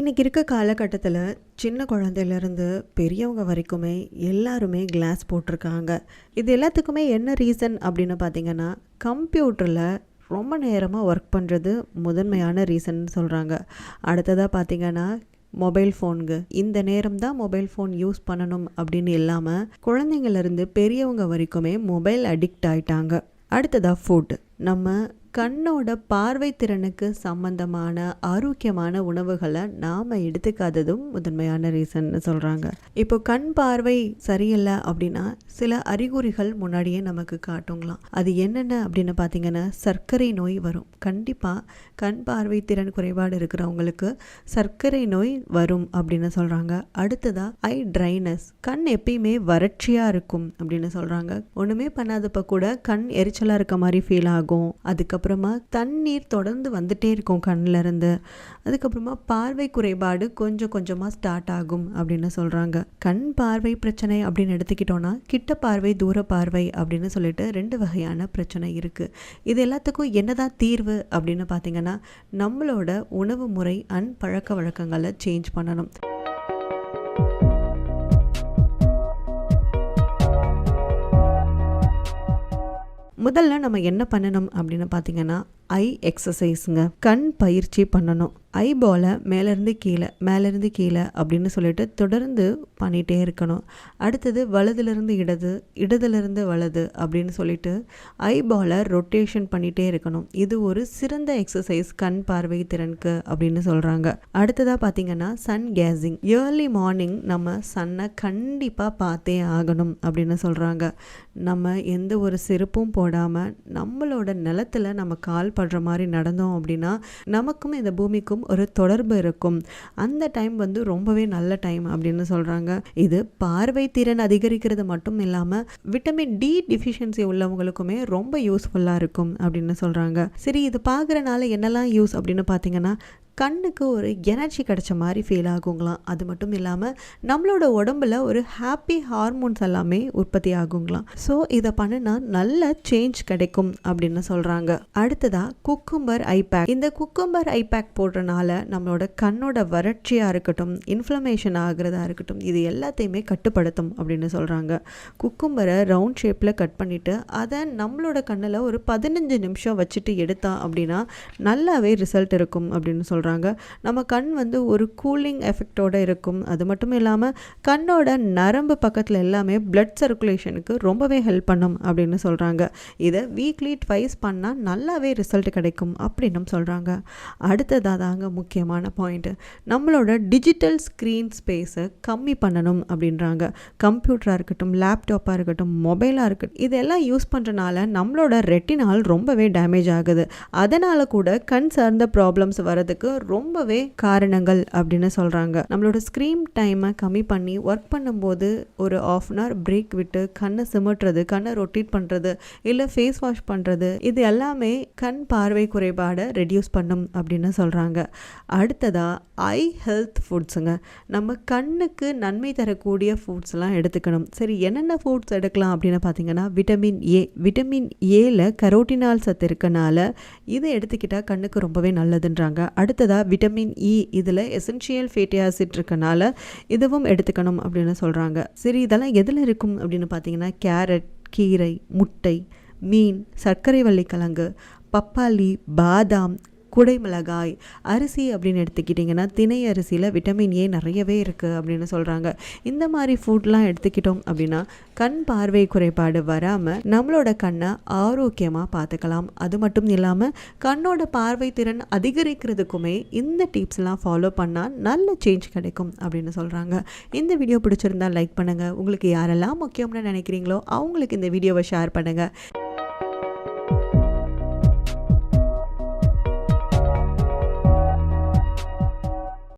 இன்றைக்கி இருக்க காலகட்டத்தில் சின்ன குழந்தையிலேருந்து பெரியவங்க வரைக்குமே எல்லாருமே கிளாஸ் போட்டிருக்காங்க. இது எல்லாத்துக்குமே என்ன ரீசன் அப்படின்னு பார்த்தீங்கன்னா கம்ப்யூட்டரில் ரொம்ப நேரமாக ஒர்க் பண்ணுறது முதன்மையான ரீசன் சொல்கிறாங்க அடுத்ததாக பார்த்தீங்கன்னா மொபைல் ஃபோனுக்கு இந்த நேரம் தான் மொபைல் ஃபோன் யூஸ் பண்ணணும் அப்படின்னு இல்லாமல் குழந்தைங்கள்லேருந்து பெரியவங்க வரைக்குமே மொபைல் அடிக்ட் ஆயிட்டாங்க. அடுத்ததாக ஃபுட் நம்ம கண்ணோட பார்வை திறனுக்கு சம்பந்தமான ஆரோக்கியமான உணவுகளை நாம் எடுத்துக்காததும் முதன்மையான ரீசன் சொல்கிறாங்க இப்போ கண் பார்வை சரியில்லை அப்படின்னா சில அறிகுறிகள் முன்னாடியே நமக்கு காட்டுங்களாம். அது என்னென்ன அப்படின்னு பார்த்தீங்கன்னா சர்க்கரை நோய் வரும். கண்டிப்பாக கண் பார்வை திறன் குறைபாடு இருக்கிறவங்களுக்கு சர்க்கரை நோய் வரும் அப்படின்னு சொல்கிறாங்க அடுத்ததாக ஐ ட்ரைனஸ் கண் எப்பயுமே வறட்சியாக இருக்கும் அப்படின்னு சொல்கிறாங்க ஒன்றுமே பண்ணாதப்ப கூட கண் எரிச்சலாக இருக்க மாதிரி ஃபீல் ஆகும். அதுக்கப்புறமா தண்ணீர் தொடர்ந்து வந்துட்டே இருக்கும் கண்ணில் இருந்து அதுக்கப்புறமா பார்வை குறைபாடு கொஞ்சம் கொஞ்சமாக ஸ்டார்ட் ஆகும் அப்படின்னு சொல்கிறாங்க கண் பார்வை பிரச்சனை அப்படின்னு எடுத்துக்கிட்டோன்னா கிட்ட பார்வை தூர பார்வை அப்படின்னு சொல்லிட்டு ரெண்டு வகையான பிரச்சனை இருக்குது இது எல்லாத்துக்கும் என்னதான் தீர்வு அப்படின்னு பார்த்தீங்கன்னா நம்மளோட உணவு முறை அண்ட் பழக்க வழக்கங்களை சேஞ்ச் பண்ணணும். முதல்ல நம்ம என்ன பண்ணணும் அப்படின்னு பார்த்தீங்கன்னா ஐ எக்ஸசைஸுங்க கண் பயிற்சி பண்ணணும். ஐபாலை மேலேருந்து கீழே மேலேருந்து கீழே அப்படின்னு சொல்லிட்டு தொடர்ந்து பண்ணிகிட்டே இருக்கணும். அடுத்தது வலதுலேருந்து இடது இடதுலேருந்து வலது அப்படின்னு சொல்லிட்டு ஐபாலை ரொட்டேஷன் பண்ணிகிட்டே இருக்கணும். இது ஒரு சிறந்த எக்ஸசைஸ் கண் பார்வை திறனுக்கு அப்படின்னு சொல்கிறாங்க அடுத்ததாக பார்த்தீங்கன்னா சன் கேஸிங் ஏர்லி மார்னிங் நம்ம சன்னை கண்டிப்பாக பார்த்தே ஆகணும் அப்படின்னு சொல்கிறாங்க நம்ம எந்த ஒரு செருப்பும் போடாமல் நம்மளோட நிலத்தில் நம்ம கால் படுற மாதிரி நடந்தோம் அப்படின்னா நமக்கும் இந்த பூமிக்கும் ஒரு தொடர்பு இருக்கும். அந்த டைம் வந்து ரொம்பவே நல்ல டைம் அப்படின்னு சொல்கிறாங்க இது பார்வை திறன் அதிகரிக்கிறது மட்டும் இல்லாமல் விட்டமின் டி டிஃபிஷியன்சி உள்ளவங்களுக்குமே ரொம்ப யூஸ்ஃபுல்லாக இருக்கும் அப்படின்னு சொல்கிறாங்க சரி இது பார்க்குறனால என்னெல்லாம் யூஸ் அப்படின்னு பார்த்தீங்கன்னா கண்ணுக்கு ஒரு எனர்ஜி கிடைச்ச மாதிரி ஃபீல் ஆகுங்களாம். அது மட்டும் இல்லாமல் நம்மளோட உடம்புல ஒரு ஹாப்பி ஹார்மோன்ஸ் எல்லாமே உற்பத்தி ஆகுங்களாம். ஸோ இதை பண்ணினா நல்ல சேஞ்ச் கிடைக்கும் அப்படின்னு சொல்கிறாங்க அடுத்ததாக குக்கும்பர் ஐபேக் இந்த குக்கும்பர் ஐபேக் போடுறனால நம்மளோட கண்ணோட வறட்சியாக இருக்கட்டும் இன்ஃப்ளமேஷன் ஆகிறதா இருக்கட்டும் இது எல்லாத்தையுமே கட்டுப்படுத்தும் அப்படின்னு சொல்கிறாங்க குக்கும்பரை ரவுண்ட் ஷேப்பில் கட் பண்ணிவிட்டு அதை நம்மளோட கண்ணில் ஒரு பதினஞ்சு நிமிஷம் வச்சுட்டு எடுத்தா அப்படின்னா நல்லாவே ரிசல்ட் இருக்கும் அப்படின்னு சொல்கிறாங்க சொல்கிறாங்க நம்ம கண் வந்து ஒரு கூலிங் எஃபெக்டோடு இருக்கும். அது மட்டும் இல்லாமல் கண்ணோட நரம்பு பக்கத்தில் எல்லாமே பிளட் சர்க்குலேஷனுக்கு ரொம்பவே ஹெல்ப் பண்ணும் அப்படின்னு சொல்கிறாங்க இதை வீக்லி ட்வைஸ் பண்ணால் நல்லாவே ரிசல்ட் கிடைக்கும் அப்படின்னும் சொல்கிறாங்க அடுத்ததாக தாங்க முக்கியமான பாயிண்ட்டு நம்மளோட டிஜிட்டல் ஸ்க்ரீன் ஸ்பேஸை கம்மி பண்ணணும் அப்படின்றாங்க. கம்ப்யூட்டராக இருக்கட்டும் லேப்டாப்பாக இருக்கட்டும் மொபைலாக இருக்கட்டும் இதெல்லாம் யூஸ் பண்ணுறனால நம்மளோட ரெட்டினால் ரொம்பவே டேமேஜ் ஆகுது. அதனால் கூட கண் சார்ந்த ப்ராப்ளம்ஸ் வரதுக்கு ரொம்பவே காரணங்கள் அப்படின்னு சொல்கிறாங்க நம்மளோட ஸ்க்ரீன் டைமை கம்மி பண்ணி ஒர்க் பண்ணும்போது ஒரு ஆஃப் அன் ஹவர் பிரேக் விட்டு கண்ணை சிமிட்டுறது கண்ணை ரொட்டேட் பண்ணுறது இல்லை ஃபேஸ் வாஷ் பண்ணுறது இது எல்லாமே கண் பார்வை குறைபாடை ரெடியூஸ் பண்ணும் அப்படின்னு சொல்கிறாங்க அடுத்ததாக ஐ ஹெல்த் ஃபுட்ஸுங்க நம்ம கண்ணுக்கு நன்மை தரக்கூடிய ஃபுட்ஸ்லாம் எடுத்துக்கணும். சரி என்னென்ன ஃபுட்ஸ் எடுக்கலாம் அப்படின்னு பார்த்தீங்கன்னா விட்டமின் ஏ விட்டமின் ஏல கரோட்டினால் சத்து இருக்கனால இதை எடுத்துக்கிட்டால் கண்ணுக்கு ரொம்பவே நல்லதுன்றாங்க. அடுத்ததாக விட்டமின் இ இதில் எசென்ஷியல் ஃபேட்டி ஆசிட் இருக்கனால இதுவும் எடுத்துக்கணும் அப்படின்னு சொல்கிறாங்க சரி இதெல்லாம் எதில் இருக்கும் அப்படின்னு பார்த்தீங்கன்னா கேரட் கீரை முட்டை மீன் சர்க்கரை வள்ளிக்கிழங்கு பப்பாளி பாதாம் குடைமிளகாய் அரிசி அப்படின்னு எடுத்துக்கிட்டிங்கன்னா திணை அரிசியில் விட்டமின் ஏ நிறையவே இருக்குது அப்படின்னு சொல்கிறாங்க இந்த மாதிரி ஃபுட்லாம் எடுத்துக்கிட்டோம் அப்படின்னா கண் பார்வை குறைபாடு வராமல் நம்மளோட கண்ணை ஆரோக்கியமாக பார்த்துக்கலாம். அது மட்டும் இல்லாமல் கண்ணோட பார்வை திறன் அதிகரிக்கிறதுக்குமே இந்த டிப்ஸ்லாம் ஃபாலோ பண்ணால் நல்ல சேஞ்ச் கிடைக்கும் அப்படின்னு சொல்கிறாங்க இந்த வீடியோ பிடிச்சிருந்தா லைக் பண்ணுங்கள் உங்களுக்கு யாரெல்லாம் முக்கியம்னு நினைக்கிறீங்களோ அவங்களுக்கு இந்த வீடியோவை ஷேர் பண்ணுங்கள்